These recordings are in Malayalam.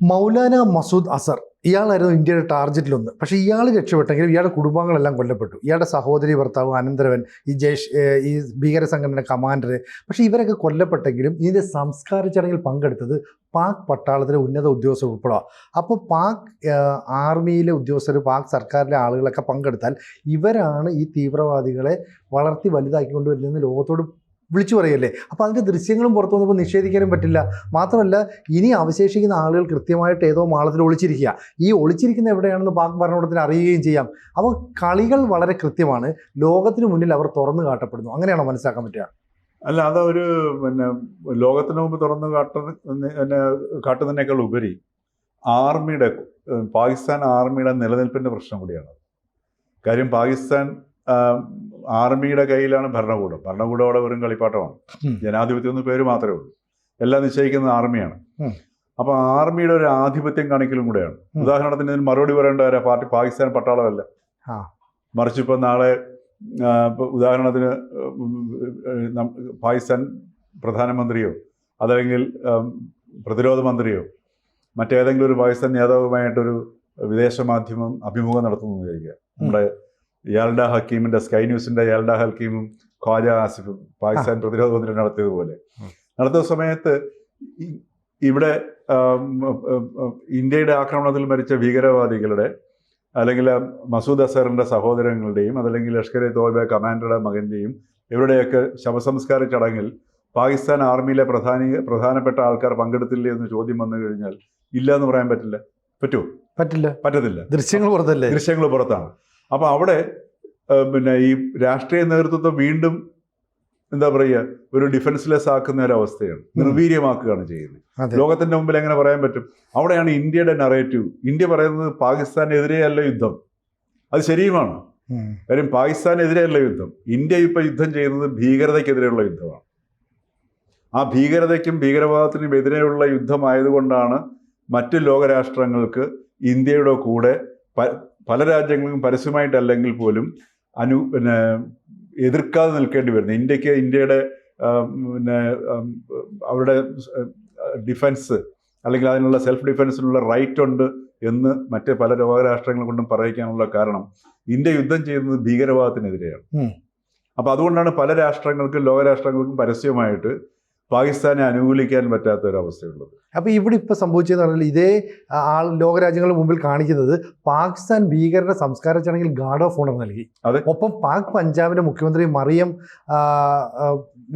മൗലാന മസൂദ് അസർ ഇയാളായിരുന്നു ഇന്ത്യയുടെ ടാർഗറ്റിലൊന്ന് പക്ഷേ ഇയാൾ രക്ഷപ്പെട്ടെങ്കിലും ഇയാളുടെ കുടുംബങ്ങളെല്ലാം കൊല്ലപ്പെട്ടു. ഇയാളുടെ സഹോദരി ഭർത്താവ് അനന്തരവൻ ഈ ജയ്ഷ് ഈ ഭീകര സംഘടന കമാൻഡർ പക്ഷേ ഇവരൊക്കെ കൊല്ലപ്പെട്ടെങ്കിലും ഇതിന്റെ സംസ്കാര ചടങ്ങിൽ പങ്കെടുത്തത് പാക് പട്ടാളത്തിലെ ഉന്നത ഉദ്യോഗസ്ഥർ ഉൾപ്പെടുക അപ്പോൾ പാക് ആർമിയിലെ ഉദ്യോഗസ്ഥർ പാക് സർക്കാരിലെ ആളുകളൊക്കെ പങ്കെടുത്താൽ ഇവരാണ് ഈ തീവ്രവാദികളെ വളർത്തി വലുതാക്കി കൊണ്ടുവരുന്നതെന്ന് ലോകത്തോട് വിളിച്ചു പറയല്ലേ? അപ്പോൾ അതിന്റെ ദൃശ്യങ്ങളും പുറത്തു വന്നപ്പോൾ നിഷേധിക്കാനും പറ്റില്ല. മാത്രമല്ല ഇനി അവശേഷിക്കുന്ന ആളുകൾ കൃത്യമായിട്ട് ഏതോ മാളത്തിൽ ഒളിച്ചിരിക്കുക. ഈ ഒളിച്ചിരിക്കുന്ന എവിടെയാണെന്ന് പാക് ഭരണകൂടത്തിന് അറിയുകയും ചെയ്യാം. അപ്പോൾ കളികൾ വളരെ കൃത്യമാണ്. ലോകത്തിന് മുന്നിൽ അവർ തുറന്നു കാട്ടപ്പെടുന്നു. അങ്ങനെയാണോ മനസ്സിലാക്കാൻ പറ്റുക? അല്ല അതൊരു പിന്നെ ലോകത്തിന് മുമ്പ് തുറന്നു കാട്ടുന്ന കാട്ടുന്നതിനേക്കാൾ ഉപരി ആർമിയുടെ പാകിസ്ഥാൻ ആർമിയുടെ നിലനിൽപ്പിന്റെ പ്രശ്നം കൂടിയാണ്. കാര്യം പാകിസ്ഥാൻ ആർമിയുടെ കയ്യിലാണ് ഭരണകൂടം. ഭരണകൂടം അവിടെ വെറും കളിപ്പാട്ടമാണ്. ജനാധിപത്യം എന്ന് പേര് മാത്രമേ ഉള്ളൂ. എല്ലാം നിശ്ചയിക്കുന്നത് ആർമിയാണ്. അപ്പോൾ അപ്പൊ ആർമിയുടെ ഒരു ആധിപത്യം കാണിക്കലും കൂടെയാണ്. ഉദാഹരണത്തിന് ഇതിന് മറുപടി പറയേണ്ട ആരാ പാർട്ടി പാകിസ്ഥാൻ പട്ടാളമല്ല. ആ. മറിച്ച് ഇപ്പൊ നാളെ ഉദാഹരണത്തിന് പാകിസ്ഥാൻ പ്രധാനമന്ത്രിയോ അതല്ലെങ്കിൽ പ്രതിരോധ മന്ത്രിയോ മറ്റേതെങ്കിലും ഒരു പാകിസ്ഥാൻ നേതാവുമായിട്ടൊരു വിദേശ മാധ്യമം അഭിമുഖം നടത്തുന്നു വിചാരിക്കുക. നമ്മുടെ യാൽഡ ഹക്കീമിന്റെ സ്കൈ ന്യൂസിന്റെ ഇയാൾഡ ഹക്കീമും ഖ്വാജ ആസിഫും പാകിസ്ഥാൻ പ്രതിരോധ മന്ത്രി നടത്തിയതുപോലെ നടത്തിയ നടത്തുന്ന സമയത്ത് ഇവിടെ ഇന്ത്യയുടെ ആക്രമണത്തിൽ മരിച്ച ഭീകരവാദികളുടെ അല്ലെങ്കിൽ മസൂദ് അസറിന്റെ സഹോദരങ്ങളുടെയും അതല്ലെങ്കിൽ ലഷ്കർ എ തോയ്ബ കമാൻഡറുടെ മകന്റെയും ഇവരുടെയൊക്കെ ശവസംസ്കാര ചടങ്ങിൽ പാകിസ്ഥാൻ ആർമിയിലെ പ്രധാന പ്രധാനപ്പെട്ട ആൾക്കാർ പങ്കെടുത്തില്ലേ എന്ന് ചോദ്യം വന്നു കഴിഞ്ഞാൽ ഇല്ല എന്ന് പറയാൻ പറ്റില്ല. പറ്റുമോ പറ്റില്ല. പറ്റത്തില്ല. ദൃശ്യങ്ങൾ പുറത്തല്ലേ? ദൃശ്യങ്ങൾ പുറത്താണ്. അപ്പൊ അവിടെ പിന്നെ ഈ രാഷ്ട്രീയ നേതൃത്വത്തെ വീണ്ടും എന്താ പറയുക ഒരു ഡിഫൻസ്ലെസ് ആക്കുന്ന ഒരു അവസ്ഥയാണ്. നിർവീര്യമാക്കുകയാണ് ചെയ്യുന്നത്. ലോകത്തിന്റെ മുമ്പിൽ എങ്ങനെ പറയാൻ പറ്റും? അവിടെയാണ് ഇന്ത്യയുടെ നറേറ്റീവ് ഇന്ത്യ പറയുന്നത് പാകിസ്ഥാനെതിരെയല്ല യുദ്ധം. അത് ശരിയുമാണ്. കാര്യം പാകിസ്ഥാനെതിരെയല്ല യുദ്ധം. ഇന്ത്യ ഇപ്പൊ യുദ്ധം ചെയ്യുന്നത് ഭീകരതയ്ക്കെതിരെയുള്ള യുദ്ധമാണ്. ആ ഭീകരതയ്ക്കും ഭീകരവാദത്തിനും എതിരെയുള്ള യുദ്ധമായതുകൊണ്ടാണ് മറ്റു ലോകരാഷ്ട്രങ്ങൾക്ക് ഇന്ത്യയുടെ കൂടെ പല രാജ്യങ്ങളും പരസ്യമായിട്ടല്ലെങ്കിൽ പോലും അനു പിന്നെ എതിർക്കാതെ നിൽക്കേണ്ടി വരുന്നത് ഇന്ത്യയ്ക്ക് ഇന്ത്യയുടെ പിന്നെ അവരുടെ ഡിഫൻസ് അല്ലെങ്കിൽ അതിനുള്ള സെൽഫ് ഡിഫൻസിനുള്ള റൈറ്റ് ഉണ്ട് എന്ന് മറ്റ് പല ലോകരാഷ്ട്രങ്ങളെ കൊണ്ടും പറയിക്കാനുള്ള കാരണം ഇന്ത്യ യുദ്ധം ചെയ്യുന്നത് ഭീകരവാദത്തിനെതിരെയാണ്. അപ്പോൾ അപ്പൊ അതുകൊണ്ടാണ് പല രാഷ്ട്രങ്ങൾക്കും ലോകരാഷ്ട്രങ്ങൾക്കും പരസ്യമായിട്ട് പാകിസ്ഥാനെ അനുകൂലിക്കാൻ പറ്റാത്ത ഒരു അവസ്ഥയുള്ളത്. അപ്പോൾ ഇവിടെ ഇപ്പോൾ സംഭവിച്ചതെന്ന് പറഞ്ഞാൽ ഇതേ ആൾ ലോകരാജ്യങ്ങളുടെ മുമ്പിൽ കാണിക്കുന്നത് പാകിസ്ഥാൻ ഭീകരരുടെ സംസ്കാര ചടങ്ങിൽ ഗാർഡ് ഓഫ് ഓണർ നൽകി. ഒപ്പം പാക് പഞ്ചാബിന്റെ മുഖ്യമന്ത്രി മറിയം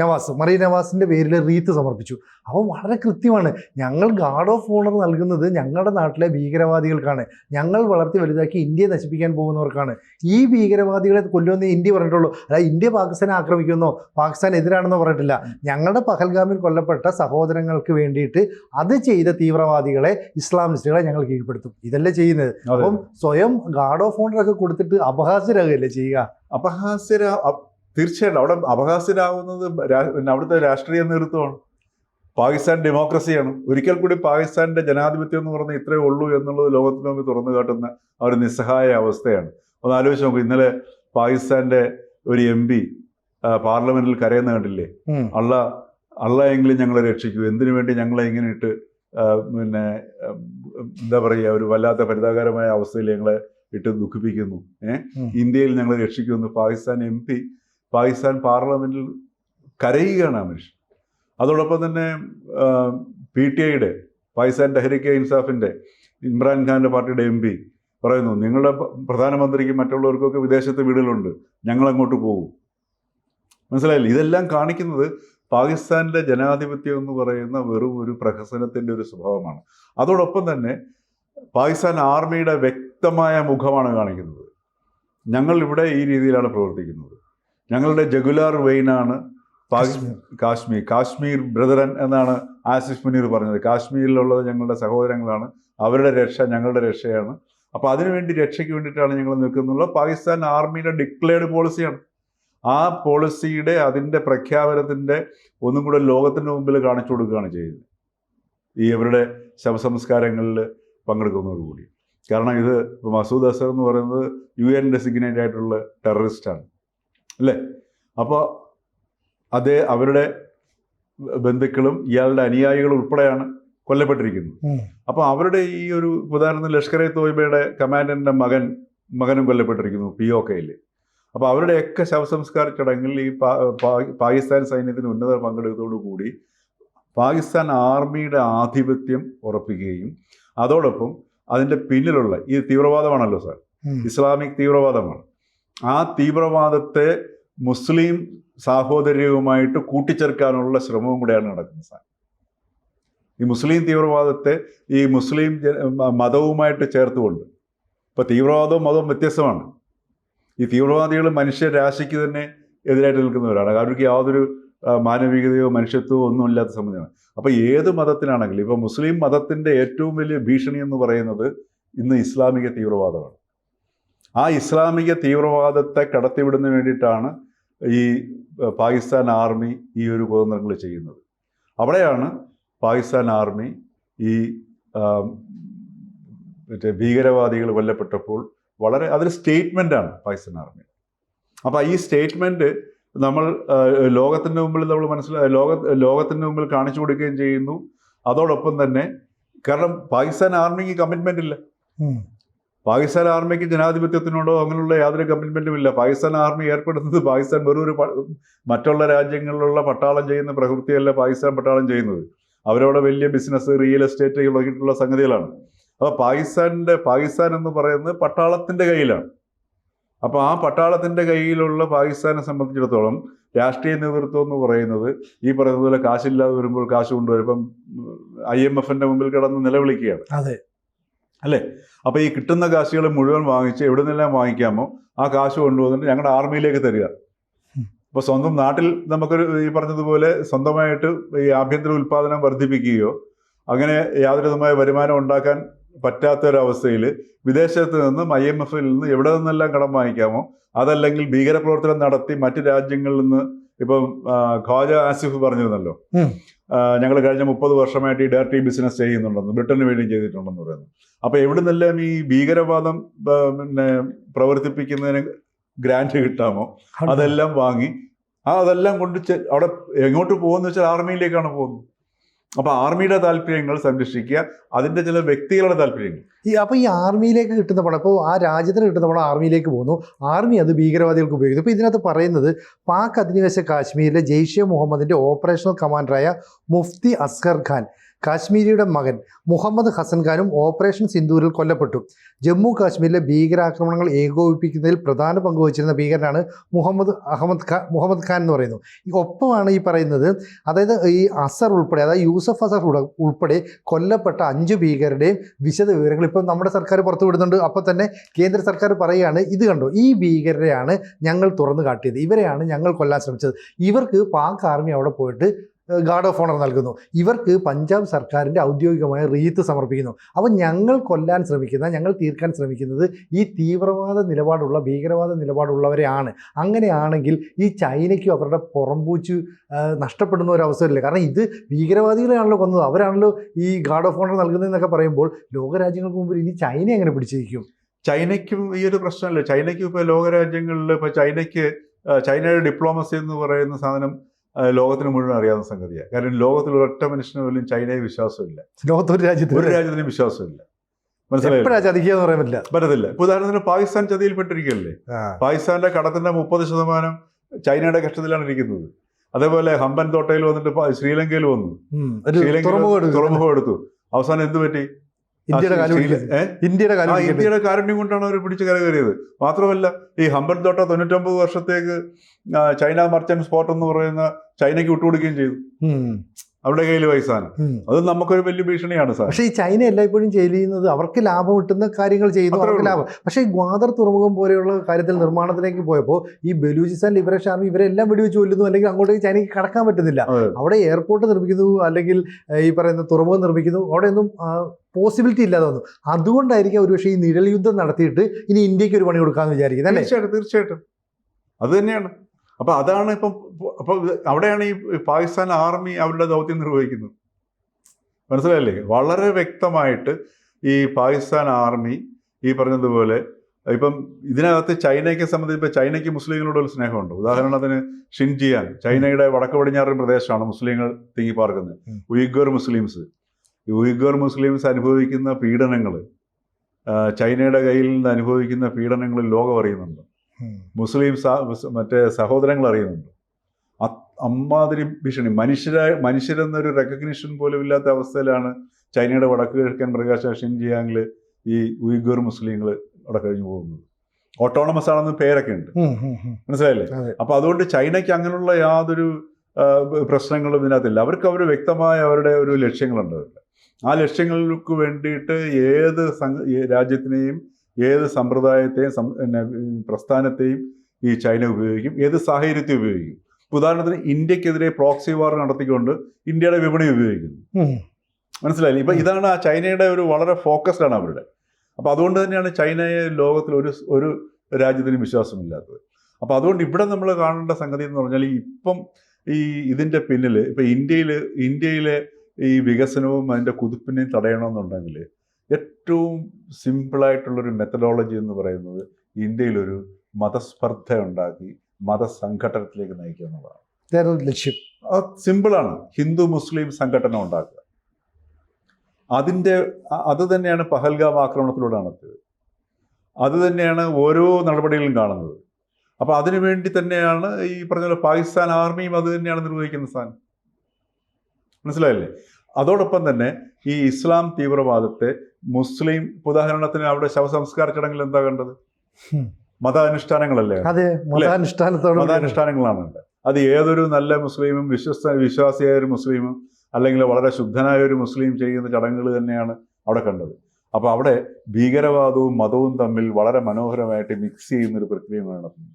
നവാസ് മറിയം നവാസിന്റെ പേരിൽ റീത്ത് സമർപ്പിച്ചു. അപ്പോൾ വളരെ കൃത്യമാണ്. ഞങ്ങൾ ഗാർഡ് ഓഫ് ഓണർ നൽകുന്നത് ഞങ്ങളുടെ നാട്ടിലെ ഭീകരവാദികൾക്കാണ്. ഞങ്ങൾ വളർത്തി വലുതാക്കി ഇന്ത്യയെ നശിപ്പിക്കാൻ പോകുന്നവർക്കാണ്. ഈ ഭീകരവാദികളെ കൊല്ലുമെന്ന് ഇന്ത്യ പറഞ്ഞിട്ടുള്ളൂ. അല്ല ഇന്ത്യ പാകിസ്ഥാനെ ആക്രമിക്കുന്നോ പാകിസ്ഥാൻ എതിരാണെന്നോ പറഞ്ഞിട്ടില്ല. ഞങ്ങളുടെ പഹൽഗാമിൽ കൊല്ലപ്പെട്ട സഹോദരങ്ങൾക്ക് വേണ്ടിയിട്ട് അത് ചെയ്ത തീവ്രവാദികളെ ഇസ്ലാമിസ്റ്റുകളെ ഞങ്ങൾ കീഴ്പ്പെടുത്തും. ഇതല്ലേ ചെയ്യുന്നത്. അപ്പം സ്വയം ഗാർഡ് ഓഫ് ഓണർ ഒക്കെ കൊടുത്തിട്ട് അപഹാസ്യരാകുകയല്ലേ ചെയ്യുക? അപഹാസ്യര തീർച്ചയായിട്ടും. അവിടെ അപഹാസ്യരാകുന്നത് അവിടുത്തെ രാഷ്ട്രീയ നേതൃത്വമാണ്. പാകിസ്ഥാൻ ഡെമോക്രസിയാണ്. ഒരിക്കൽ കൂടി പാകിസ്ഥാന്റെ ജനാധിപത്യം എന്ന് പറഞ്ഞാൽ ഇത്രയേ ഉള്ളൂ എന്നുള്ളത് ലോകത്തിന് മുമ്പിൽ തുറന്നു കാട്ടുന്ന ആ ഒരു നിസ്സഹായ അവസ്ഥയാണ്. ഒന്ന് ആലോചിച്ച് നോക്കൂ. ഇന്നലെ പാകിസ്ഥാന്റെ ഒരു എം പി പാർലമെന്റിൽ കരയുന്ന കണ്ടില്ലേ. അള്ള അള്ള എങ്കിലും ഞങ്ങളെ രക്ഷിക്കൂ. എന്തിനു വേണ്ടി ഞങ്ങളെ ഇങ്ങനെ ഇട്ട് പിന്നെ എന്താ പറയുക ഒരു വല്ലാത്ത പരിതാപകരമായ അവസ്ഥയിൽ ഞങ്ങളെ ഇട്ട് ദുഃഖിപ്പിക്കുന്നു. ഏഹ്. ഇന്ത്യയിൽ ഞങ്ങളെ രക്ഷിക്കുമെന്ന് പാകിസ്ഥാൻ എം പി പാകിസ്ഥാൻ പാർലമെന്റിൽ കരയുകയാണ് ആ മനുഷ്യൻ. അതോടൊപ്പം തന്നെ പി ടി ഐയുടെ പാകിസ്ഥാൻ ടെഹരിക്ക ഇൻസാഫിന്റെ ഇമ്രാൻഖാന്റെ പാർട്ടിയുടെ എം പി പറയുന്നു നിങ്ങളുടെ പ്രധാനമന്ത്രിക്ക് പ്രധാനമന്ത്രിക്കും മറ്റുള്ളവർക്കൊക്കെ വിദേശത്ത് വീടുകളുണ്ട്. ഞങ്ങൾ അങ്ങോട്ട് പോകും. മനസ്സിലായില്ലേ? ഇതെല്ലാം കാണിക്കുന്നത് പാകിസ്ഥാനിലെ ജനാധിപത്യം എന്ന് പറയുന്ന വെറും ഒരു പ്രഹസനത്തിന്റെ ഒരു സ്വഭാവമാണ്. അതോടൊപ്പം തന്നെ പാകിസ്ഥാൻ ആർമിയുടെ വ്യക്തമായ മുഖമാണ് കാണിക്കുന്നത്. ഞങ്ങൾ ഇവിടെ ഈ രീതിയിലാണ് പ്രവർത്തിക്കുന്നത്. ഞങ്ങളുടെ ജഗുലാർ വെയിനാണ് പാകിസ്ഥാൻ കാശ്മീർ. കാശ്മീർ. ബ്രദറൻ എന്നാണ് ആസിഫ് മുനീർ പറഞ്ഞത്. കാശ്മീരിലുള്ളത് ഞങ്ങളുടെ സഹോദരങ്ങളാണ്. അവരുടെ രക്ഷ ഞങ്ങളുടെ രക്ഷയാണ്. അപ്പോൾ അതിനുവേണ്ടി രക്ഷയ്ക്ക് വേണ്ടിയിട്ടാണ് ഞങ്ങൾ നിൽക്കുന്നുള്ള പാകിസ്ഥാൻ ആർമിയുടെ ഡിക്ലെയർഡ് പോളിസിയാണ്. ആ പോളിസിയുടെ അതിന്റെ പ്രഖ്യാപനത്തിന്റെ ഒന്നും കൂടെ ലോകത്തിന്റെ മുമ്പിൽ കാണിച്ചു കൊടുക്കുകയാണ് ചെയ്യുന്നത്. ഈ ഇവരുടെ ശവസംസ്കാരങ്ങളിൽ പങ്കെടുക്കുന്നതോടുകൂടി. കാരണം ഇത് മസൂദ് അസർ എന്ന് പറയുന്നത് യു എൻ ഡെസിഗ്നേറ്റ് ആയിട്ടുള്ള ടെററിസ്റ്റാണ് അല്ലേ? അപ്പോൾ അതേ അവരുടെ ബന്ധുക്കളും ഇയാളുടെ അനുയായികളും ഉൾപ്പെടെയാണ് കൊല്ലപ്പെട്ടിരിക്കുന്നത്. അപ്പോൾ അവരുടെ ഈ ഒരു ഉദാഹരണം ലഷ്കർ എ തോയ്ബയുടെ കമാൻഡറിന്റെ മകൻ മകനും കൊല്ലപ്പെട്ടിരിക്കുന്നു പി ഒ കെയിൽ അപ്പോൾ അവരുടെയൊക്കെ ശവസംസ്കാര ചടങ്ങിൽ ഈ പാകിസ്ഥാൻ സൈന്യത്തിന് ഉന്നതർ പങ്കെടുത്തതോടുകൂടി പാകിസ്ഥാൻ ആർമിയുടെ ആധിപത്യം ഉറപ്പിക്കുകയും അതോടൊപ്പം അതിന്റെ പിന്നിലുള്ള ഈ തീവ്രവാദമാണല്ലോ സാർ ഇസ്ലാമിക് തീവ്രവാദമാണ്. ആ തീവ്രവാദത്തെ മുസ്ലിം സാഹോദര്യവുമായിട്ട് കൂട്ടിച്ചേർക്കാനുള്ള ശ്രമവും കൂടെയാണ് നടക്കുന്നത് സാർ. ഈ മുസ്ലിം തീവ്രവാദത്തെ ഈ മുസ്ലിം മതവുമായിട്ട് ചേർത്തുകൊണ്ട് ഇപ്പോൾ തീവ്രവാദവും മതവും വ്യത്യസ്തമാണ്. ഈ തീവ്രവാദികൾ മനുഷ്യരാശിക്ക് തന്നെ എതിരായിട്ട് നിൽക്കുന്നവരാണ്. അവർക്ക് യാതൊരു മാനവികതയോ മനുഷ്യത്വമോ ഒന്നും ഇല്ലാത്ത സംബന്ധമാണ്. അപ്പോൾ ഏത് മതത്തിനാണെങ്കിലും ഇപ്പോൾ മുസ്ലിം മതത്തിന്റെ ഏറ്റവും വലിയ ഭീഷണി എന്ന് പറയുന്നത് ഇന്ന് ഇസ്ലാമിക തീവ്രവാദമാണ്. ആ ഇസ്ലാമിക തീവ്രവാദത്തെ കടത്തിവിടുന്നതിന് വേണ്ടിയിട്ടാണ് ഈ പാകിസ്ഥാൻ ആർമി ഈ ഒരു കുതന്ത്രങ്ങൾ ചെയ്യുന്നത്. അവിടെയാണ് പാകിസ്ഥാൻ ആർമി ഈ മറ്റേ ഭീകരവാദികൾ കൊല്ലപ്പെട്ടപ്പോൾ വളരെ അതൊരു സ്റ്റേറ്റ്മെന്റാണ് പാകിസ്ഥാൻ ആർമി. അപ്പോൾ ഈ സ്റ്റേറ്റ്മെന്റ് നമ്മൾ ലോകത്തിന്റെ ലോകത്തിന്റെ മുമ്പിൽ നമ്മൾ മനസ്സിലാ ലോക ലോകത്തിന്റെ മുമ്പിൽ കാണിച്ചു കൊടുക്കുകയും ചെയ്യുന്നു. അതോടൊപ്പം തന്നെ കാരണം പാകിസ്ഥാൻ ആർമിക്ക് കമ്മിറ്റ്മെന്റ് ഇല്ല. പാകിസ്ഥാൻ ആർമിക്ക് ജനാധിപത്യത്തിനോടോ അങ്ങനെയുള്ള യാതൊരു കമ്മിറ്റ്മെന്റും ഇല്ല. പാകിസ്ഥാൻ ആർമി ഏർപ്പെടുന്നത് പാകിസ്ഥാൻ വെറും ഒരു മറ്റുള്ള രാജ്യങ്ങളിലുള്ള പട്ടാളം ചെയ്യുന്ന പ്രകൃതിയല്ല പാകിസ്ഥാൻ പട്ടാളം ചെയ്യുന്നത്. അവരവിടെ വലിയ ബിസിനസ് റിയൽ എസ്റ്റേറ്റ് തുടങ്ങിയിട്ടുള്ള സംഗതികളാണ്. അപ്പോൾ പാകിസ്ഥാനിന്റെ പാകിസ്ഥാൻ എന്ന് പറയുന്നത് പട്ടാളത്തിന്റെ കയ്യിലാണ്. അപ്പോൾ ആ പട്ടാളത്തിന്റെ കയ്യിലുള്ള പാകിസ്ഥാനെ സംബന്ധിച്ചിടത്തോളം രാഷ്ട്രീയ നേതൃത്വം എന്ന് പറയുന്നത് ഈ പറയുന്നത് പോലെ കാശില്ലാതെ വരുമ്പോൾ കാശ് കൊണ്ടുവരുമ്പം ഐ എം എഫിന്റെ മുമ്പിൽ കിടന്ന് നിലവിളിക്കുകയാണ്. അതെ. അല്ലേ? അപ്പോൾ ഈ കിട്ടുന്ന കാശുകൾ മുഴുവൻ വാങ്ങിച്ച് എവിടെ നിന്നെല്ലാം വാങ്ങിക്കാമോ ആ കാശ് കൊണ്ടുവന്നിട്ട് ഞങ്ങളുടെ ആർമിയിലേക്ക് തരിക. അപ്പോൾ സ്വന്തം നാട്ടിൽ നമുക്കൊരു ഈ പറഞ്ഞതുപോലെ സ്വന്തമായിട്ട് ഈ ആഭ്യന്തര ഉൽപ്പാദനം വർദ്ധിപ്പിക്കുകയോ അങ്ങനെ യാതൊരുതമായ വരുമാനം ഉണ്ടാക്കാൻ പറ്റാത്ത ഒരവസ്ഥയിൽ വിദേശത്ത് നിന്നും ഐ എം എഫിൽ നിന്ന് എവിടെ നിന്നെല്ലാം കടം വാങ്ങിക്കാമോ അതല്ലെങ്കിൽ ഭീകരപ്രവർത്തനം നടത്തി മറ്റ് രാജ്യങ്ങളിൽ നിന്ന് ഇപ്പം ഖാജ ആസിഫ് പറഞ്ഞിരുന്നല്ലോ. ഞങ്ങൾ കഴിഞ്ഞ മുപ്പത് വർഷമായിട്ട് ഈ ഡയറക്റ്റ് ബിസിനസ് ചെയ്യുന്നുണ്ടെന്ന് ബ്രിട്ടന് വേണ്ടി ചെയ്തിട്ടുണ്ടെന്ന് പറയുന്നു. അപ്പൊ എവിടെ നിന്നെല്ലാം ഈ ഭീകരവാദം പിന്നെ പ്രവർത്തിപ്പിക്കുന്നതിന് ഗ്രാൻഡ് കിട്ടാമോ അതെല്ലാം വാങ്ങി ആ അതെല്ലാം കൊണ്ട് അവിടെ എങ്ങോട്ട് പോകുന്ന വെച്ചാൽ ആർമിയിലേക്കാണ് പോകുന്നത്. അപ്പോൾ ആർമിയുടെ താല്പര്യങ്ങൾ സംരക്ഷിക്കുക അതിന്റെ ചില വ്യക്തികളുടെ താല്പര്യങ്ങൾ. ഈ അപ്പോൾ ഈ ആർമിയിലേക്ക് കിട്ടുന്ന പണം ഇപ്പോൾ ആ രാജ്യത്തിന് കിട്ടുന്ന പണം ആർമിയിലേക്ക് പോകുന്നു. ആർമി അത് ഭീകരവാദികൾക്ക് ഉപയോഗിക്കുന്നു. ഇപ്പോൾ ഇതിനകത്ത് പറയുന്നത് പാക് അധിനിവേശ കാശ്മീരിലെ ജെയ്ഷെ മുഹമ്മദിന്റെ ഓപ്പറേഷണൽ കമാൻഡറായ മുഫ്തി അസ്ഹർ ഖാൻ. കാശ്മീരിയുടെ മകൻ മുഹമ്മദ് ഹസൻ ഖാനും ഓപ്പറേഷൻ സിന്ദൂരിൽ കൊല്ലപ്പെട്ടു. ജമ്മു കാശ്മീരിലെ ഭീകരാക്രമണങ്ങൾ ഏകോപിപ്പിക്കുന്നതിൽ പ്രധാന പങ്ക് വഹിച്ചിരുന്ന ഭീകരനാണ് മുഹമ്മദ് അഹമ്മദ് ഖാൻ മുഹമ്മദ് ഖാൻ എന്ന് പറയുന്നു. ഒപ്പമാണ് ഈ പറയുന്നത്. അതായത് ഈ അസർ ഉൾപ്പെടെ അതായത് യൂസഫ് അസർ ഉൾപ്പെടെ കൊല്ലപ്പെട്ട അഞ്ച് ഭീകരുടെയും വിശദ വിവരങ്ങൾ ഇപ്പം നമ്മുടെ സർക്കാർ പുറത്തുവിടുന്നുണ്ട് അപ്പോൾ തന്നെ കേന്ദ്ര സർക്കാർ പറയുകയാണ് ഇത് കണ്ടോ? ഈ ഭീകരരെയാണ് ഞങ്ങൾ തുറന്നു കാട്ടിയത്. ഇവരെയാണ് ഞങ്ങൾ കൊല്ലാൻ ശ്രമിച്ചത്. ഇവർക്ക് പാക് ആർമി അവിടെ പോയിട്ട് ഗാർഡ് ഓഫ് ഓണർ നൽകുന്നു. ഇവർക്ക് പഞ്ചാബ് സർക്കാരിന്റെ ഔദ്യോഗികമായ റീത്ത് സമർപ്പിക്കുന്നു. അപ്പോൾ ഞങ്ങൾ കൊല്ലാൻ ശ്രമിക്കുന്ന ഞങ്ങൾ തീർക്കാൻ ശ്രമിക്കുന്നത് ഈ തീവ്രവാദ നിലപാടുള്ള ഭീകരവാദ നിലപാടുള്ളവരെയാണ്. അങ്ങനെയാണെങ്കിൽ ഈ ചൈനയ്ക്കും അവരുടെ പുറംപൂച്ച് നഷ്ടപ്പെടുന്ന ഒരു അവസരമില്ല. കാരണം ഇത് ഭീകരവാദികളെയാണല്ലോ കൊന്നത്. അവരാണല്ലോ ഈ ഗാർഡ് ഓഫ് ഓണർ നൽകുന്നതെന്നൊക്കെ പറയുമ്പോൾ ലോകരാജ്യങ്ങൾക്ക് മുമ്പിൽ ഇനി ചൈന എങ്ങനെ പിടിച്ചിരിക്കും? ചൈനയ്ക്കും ഈ ഒരു പ്രശ്നമല്ല. ചൈനയ്ക്കും ഇപ്പോൾ ലോകരാജ്യങ്ങളിൽ ഇപ്പോൾ ചൈനയ്ക്ക് ചൈനയുടെ ഡിപ്ലോമസി എന്ന് പറയുന്ന സാധനം ലോകത്തിന് മുഴുവൻ അറിയാവുന്ന സംഗതിയാണ് കാരണം ലോകത്തിൽ ഒരൊറ്റ മനുഷ്യന് പോലും ചൈനയെ വിശ്വാസമില്ല. ലോകത്തൊരു ഒരു രാജ്യത്ത് രാജ്യത്തിനും വിശ്വാസമില്ല. മനസ്സിലായില്ല പറ്റത്തില്ല. ഇപ്പൊ ഉദാഹരണത്തിന് പാകിസ്ഥാൻ ചതിയിൽപ്പെട്ടിരിക്കുകയല്ലേ. പാകിസ്ഥാന്റെ കടത്തിന്റെ മുപ്പത് ശതമാനം ചൈനയുടെ കഷ്ടത്തിലാണ് ഇരിക്കുന്നത്. അതേപോലെ ഹമ്പൻ തോട്ടയിൽ വന്നിട്ട് ശ്രീലങ്കയിൽ വന്നു. ശ്രീലങ്ക. തുറമുഖം എടുത്തു. അവസാനം എന്ത് പറ്റി? ഇന്ത്യയുടെ? ഇന്ത്യയുടെ കാരുണ്യം കൊണ്ടാണ് അവർ പിടിച്ച് കരകയറിയത്. മാത്രമല്ല ഈ ഹമ്പൻ തോട്ട തൊണ്ണൂറ്റൊമ്പത് വർഷത്തേക്ക് ചൈന മർച്ചന്റ് സ്പോട്ട് എന്ന് പറയുന്ന ചൈനയ്ക്ക് വിട്ടുകൊടുക്കുകയും ചെയ്തു. അവരുടെ കയ്യിൽ പൈസ. അത് നമുക്കൊരു വലിയ ഭീഷണിയാണ് സാർ. പക്ഷേ ഈ ചൈന എല്ലായ്പ്പോഴും ചെയ്യുന്നത് അവർക്ക് ലാഭം കിട്ടുന്ന കാര്യങ്ങൾ ചെയ്യുന്നു അവർക്ക് ലാഭം. പക്ഷേ ഈ ഗ്വാദർ തുറമുഖം പോലെയുള്ള കാര്യത്തിൽ നിർമ്മാണത്തിലേക്ക് പോയപ്പോൾ ഈ ബലൂചിസ്ഥാൻ ലിബറേഷൻ ആർമി ഇവരെല്ലാം വെടിവെച്ച് കൊല്ലുന്നു അല്ലെങ്കിൽ അങ്ങോട്ടേക്ക് ചൈനയ്ക്ക് കടക്കാൻ പറ്റുന്നില്ല അവിടെ എയർപോർട്ട് നിർമ്മിക്കുന്നു അല്ലെങ്കിൽ ഈ പറയുന്ന തുറമുഖം നിർമ്മിക്കുന്നു. അവിടെ ഒന്നും പോസിബിലിറ്റി ഇല്ലാതെ വന്നു. അതുകൊണ്ടായിരിക്കും ഒരുപക്ഷെ ഈ നിഴൽ യുദ്ധം നടത്തിയിട്ട് ഇനി ഇന്ത്യയ്ക്ക് ഒരു പണി കൊടുക്കാമെന്ന് വിചാരിക്കുന്നത് തീർച്ചയായിട്ടും. അത് തന്നെയാണ്. അപ്പൊ അതാണ് ഇപ്പം അപ്പൊ അവിടെയാണ് ഈ പാകിസ്ഥാൻ ആർമി അവരുടെ ദൗത്യം നിർവഹിക്കുന്നത്. മനസ്സിലായില്ലേ? വളരെ വ്യക്തമായിട്ട് ഈ പാകിസ്ഥാൻ ആർമി ഈ പറഞ്ഞതുപോലെ ഇപ്പം ഇതിനകത്ത് ചൈനയ്ക്ക് സംബന്ധിച്ച് ഇപ്പം ചൈനയ്ക്ക് മുസ്ലിങ്ങളോട് ഒരു സ്നേഹമുണ്ട്. ഉദാഹരണത്തിന് ഷിൻജിയാൻ ചൈനയുടെ വടക്ക് പടിഞ്ഞാറൻ പ്രദേശമാണ് മുസ്ലിങ്ങൾ തിങ്ങിപ്പാർക്കുന്നത്. Uyghur Muslims. ഈ ഉയ്ഗർ മുസ്ലിംസ് അനുഭവിക്കുന്ന പീഡനങ്ങൾ ചൈനയുടെ കയ്യിൽ നിന്ന് അനുഭവിക്കുന്ന പീഡനങ്ങൾ ലോകം അറിയുന്നുണ്ട്. മുസ്ലിം മറ്റേ സഹോദരങ്ങൾ അറിയുന്നുണ്ട്. അമ്മാതിരി ഭീഷണി. മനുഷ്യരായ മനുഷ്യരെന്നൊരു റെക്കഗ്നിഷൻ പോലും ഇല്ലാത്ത അവസ്ഥയിലാണ് ചൈനയുടെ വടക്ക് കിഴക്കൻ പ്രകാശ ഷിൻജിയാങ്ങിൽ ഈ ഉയ്ഗർ മുസ്ലിങ്ങൾ അവിടെ കഴിഞ്ഞു പോകുന്നത്. ഓട്ടോണമസ് ആണെന്ന് പേരൊക്കെ ഉണ്ട്. മനസ്സിലായില്ലേ? അപ്പൊ അതുകൊണ്ട് ചൈനയ്ക്ക് അങ്ങനെയുള്ള യാതൊരു പ്രശ്നങ്ങളും ഇതിനകത്തില്ല. അവർക്ക് അവർ വ്യക്തമായ അവരുടെ ഒരു ലക്ഷ്യങ്ങളുണ്ട്. അവർക്ക് ആ ലക്ഷ്യങ്ങൾക്ക് വേണ്ടിയിട്ട് ഏത് സംഘ രാജ്യത്തിനെയും ഏത് സമ്പ്രദായത്തെയും പിന്നെ ഈ പ്രസ്ഥാനത്തെയും ഈ ചൈന ഉപയോഗിക്കും ഏത് സാഹചര്യത്തെ ഉപയോഗിക്കും. ഉദാഹരണത്തിന് ഇന്ത്യക്കെതിരെ പ്രോക്സി വാർ നടത്തിക്കൊണ്ട് ഇന്ത്യയുടെ വിപണി ഉപയോഗിക്കുന്നു. മനസ്സിലായില്ലേ? ഇപ്പൊ ഇതാണ് ആ ചൈനയുടെ ഒരു വളരെ ഫോക്കസ്ഡ് ആണ് അവരുടെ. അപ്പൊ അതുകൊണ്ട് തന്നെയാണ് ചൈനയെ ലോകത്തിൽ ഒരു ഒരു രാജ്യത്തിനും വിശ്വാസമില്ലാത്തത്. അപ്പൊ അതുകൊണ്ട് ഇവിടെ നമ്മൾ കാണേണ്ട സംഗതി എന്ന് പറഞ്ഞാൽ ഇപ്പം ഈ ഇതിന്റെ പിന്നിൽ ഇപ്പൊ ഇന്ത്യയിൽ ഇന്ത്യയിലെ ഈ വികസനവും അതിന്റെ കുതിപ്പിനെയും തടയണമെന്നുണ്ടെങ്കിൽ ഏറ്റവും സിമ്പിളായിട്ടുള്ളൊരു മെത്തഡോളജി എന്ന് പറയുന്നത് ഇന്ത്യയിലൊരു മതസ്പർദ്ധ ഉണ്ടാക്കി മതസംഘടനത്തിലേക്ക് നയിക്കുക എന്നുള്ളതാണ്. ലക്ഷ്യം. അത് സിമ്പിളാണ്. ഹിന്ദു മുസ്ലിം സംഘടന ഉണ്ടാക്കുക. അതിന്റെ അത് തന്നെയാണ് പഹൽഗാം ആക്രമണത്തിലൂടെ നടത്തിയത് അത് തന്നെയാണ് ഓരോ നടപടികളും കാണുന്നത്. അപ്പോൾ അതിനു വേണ്ടി തന്നെയാണ് ഈ പറഞ്ഞ പോലെ പാകിസ്ഥാൻ ആർമിയും അത് തന്നെയാണ് നിർവഹിക്കുന്ന സാധനം. മനസ്സിലായില്ലേ? അതോടൊപ്പം തന്നെ ഈ ഇസ്ലാം തീവ്രവാദത്തെ മുസ്ലിം ഉദാഹരണത്തിന് അവിടെ ശവസംസ്കാര ചടങ്ങിൽ എന്താ കണ്ടത്. മതാനുഷ്ഠാനങ്ങളല്ലേ? അതെ മതാനുഷ്ഠാനത്തോട് മതാനുഷ്ഠാനങ്ങളാണ് അത് ഏതൊരു നല്ല മുസ്ലിമും വിശ്വസ വിശ്വാസിയായ ഒരു മുസ്ലിമും അല്ലെങ്കിൽ വളരെ ശുദ്ധനായ ഒരു മുസ്ലിം ചെയ്യുന്ന ചടങ്ങുകൾ തന്നെയാണ് അവിടെ കണ്ടത്. അപ്പോൾ അവിടെ ഭീകരവാദവും മതവും തമ്മിൽ വളരെ മനോഹരമായിട്ട് മിക്സ് ചെയ്യുന്ന ഒരു പ്രക്രിയ നടത്തുന്നത്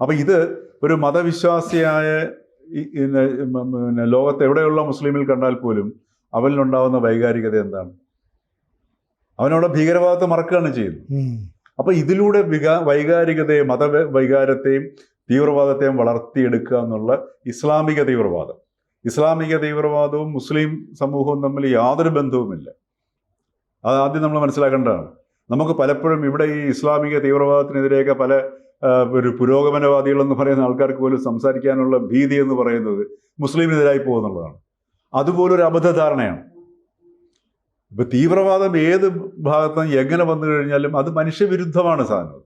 അപ്പോൾ ഇത് ഒരു മതവിശ്വാസിയായ പിന്നെ ലോകത്ത് എവിടെയുള്ള മുസ്ലിമിൽ കണ്ടാൽ പോലും അവനിലുണ്ടാവുന്ന വൈകാരികത എന്താണ്? അവനവിടെ ഭീകരവാദത്തെ മറക്കുകയാണ് ചെയ്യുന്നത്. അപ്പൊ ഇതിലൂടെ വികാ വൈകാരികതയും മത വൈകാരത്തെയും തീവ്രവാദത്തെയും വളർത്തിയെടുക്കുക എന്നുള്ള ഇസ്ലാമിക തീവ്രവാദം. ഇസ്ലാമിക തീവ്രവാദവും മുസ്ലിം സമൂഹവും തമ്മിൽ യാതൊരു ബന്ധവുമില്ല. അത് ആദ്യം നമ്മൾ മനസ്സിലാക്കേണ്ടതാണ്. നമുക്ക് പലപ്പോഴും ഇവിടെ ഈ ഇസ്ലാമിക തീവ്രവാദത്തിനെതിരെയൊക്കെ പല ഒരു പുരോഗമനവാദികളെന്ന് പറയുന്ന ആൾക്കാർക്ക് പോലും സംസാരിക്കാനുള്ള ഭീതി എന്ന് പറയുന്നത് മുസ്ലിമിനെതിരായി പോകുന്നുള്ളതാണ്. അതുപോലൊരു അബദ്ധധാരണയാണ്. ഇപ്പൊ തീവ്രവാദം ഏത് ഭാഗത്തും എങ്ങനെ വന്നു കഴിഞ്ഞാലും അത് മനുഷ്യവിരുദ്ധമാണ് സാധനം.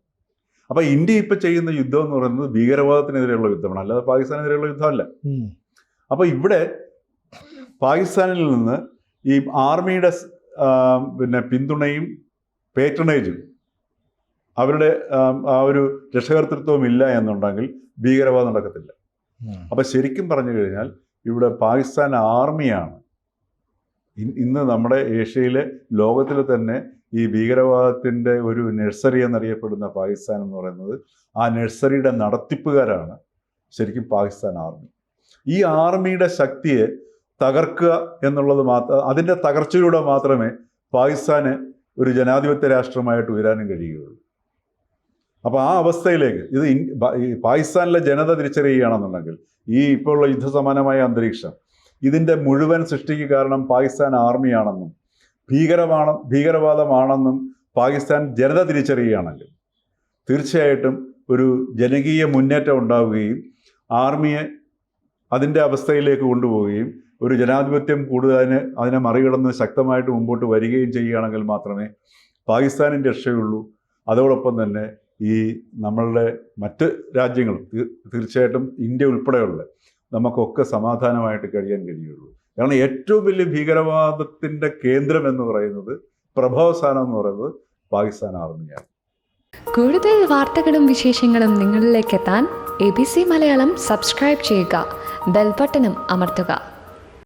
അപ്പൊ ഇന്ത്യ ഇപ്പൊ ചെയ്യുന്ന യുദ്ധം എന്ന് പറയുന്നത് ഭീകരവാദത്തിനെതിരെയുള്ള യുദ്ധമാണ്. അല്ലാതെ പാകിസ്ഥാനെതിരെയുള്ള യുദ്ധമല്ല. അപ്പോൾ അപ്പൊ ഇവിടെ പാകിസ്ഥാനിൽ നിന്ന് ഈ ആർമിയുടെ പിന്നെ പിന്തുണയും പേറ്റണേജും അവരുടെ ആ, ഒരു രക്ഷകർത്തൃത്വം ഇല്ല എന്നുണ്ടെങ്കിൽ ഭീകരവാദം നടക്കത്തില്ല. അപ്പൊ ശരിക്കും പറഞ്ഞു കഴിഞ്ഞാൽ ഇവിടെ പാകിസ്ഥാൻ ആർമിയാണ്. ഇന്ന് നമ്മുടെ ഏഷ്യയിലെ ലോകത്തിലെ തന്നെ ഈ ഭീകരവാദത്തിന്റെ ഒരു നഴ്സറി എന്നറിയപ്പെടുന്ന പാകിസ്ഥാൻ എന്ന് പറയുന്നത് ആ നഴ്സറിയുടെ നടത്തിപ്പുകാരാണ് ശരിക്കും പാകിസ്ഥാൻ ആർമി. ഈ ആർമിയുടെ ശക്തിയെ തകർക്കുക എന്നുള്ളത് മാത്രം അതിന്റെ തകർച്ചയിലൂടെ മാത്രമേ പാകിസ്ഥാന് ഒരു ജനാധിപത്യ രാഷ്ട്രമായിട്ട് ഉയരാനും കഴിയുകയുള്ളൂ. അപ്പോൾ ആ അവസ്ഥയിലേക്ക് ഇത് പാകിസ്ഥാനിലെ ജനത തിരിച്ചറിയുകയാണെന്നുണ്ടെങ്കിൽ ഈ ഇപ്പോഴുള്ള യുദ്ധസമാനമായ അന്തരീക്ഷം ഇതിന്റെ മുഴുവൻ സൃഷ്ടിക്ക് കാരണം പാകിസ്ഥാൻ ആർമിയാണെന്നും ഭീകരമാണ് ഭീകരവാദമാണെന്നും പാകിസ്ഥാൻ ജനത തിരിച്ചറിയുകയാണെങ്കിൽ തീർച്ചയായിട്ടും ഒരു ജനകീയ മുന്നേറ്റം ഉണ്ടാവുകയും ആർമിയെ അതിന്റെ അവസ്ഥയിലേക്ക് കൊണ്ടുപോവുകയും ഒരു ജനാധിപത്യം കൂടുതലിന് അതിനെ മറികടന്ന് ശക്തമായിട്ട് മുമ്പോട്ട് വരികയും ചെയ്യുകയാണെങ്കിൽ മാത്രമേ പാകിസ്ഥാനിന്റെ രക്ഷയുള്ളൂ. അതോടൊപ്പം തന്നെ ഈ നമ്മളുടെ മറ്റ് രാജ്യങ്ങളും തീർച്ചയായിട്ടും ഇന്ത്യ ഉൾപ്പെടെയുള്ള നമുക്കൊക്കെ സമാധാനമായിട്ട് കഴിയാൻ കഴിയുള്ളൂ. കാരണം ഏറ്റവും വലിയ ഭീകരവാദത്തിന്റെ കേന്ദ്രം എന്ന് പറയുന്നത് പ്രഭവസ്ഥാനം എന്ന് പറയുന്നത് പാകിസ്ഥാൻ ആർമിയാണ്. കൂടുതൽ വാർത്തകളും വിശേഷങ്ങളും നിങ്ങളിലേക്ക് എത്താൻ A B C Malayalam subscribe ചെയ്യുക. ബെൽബട്ടനും അമർത്തുക.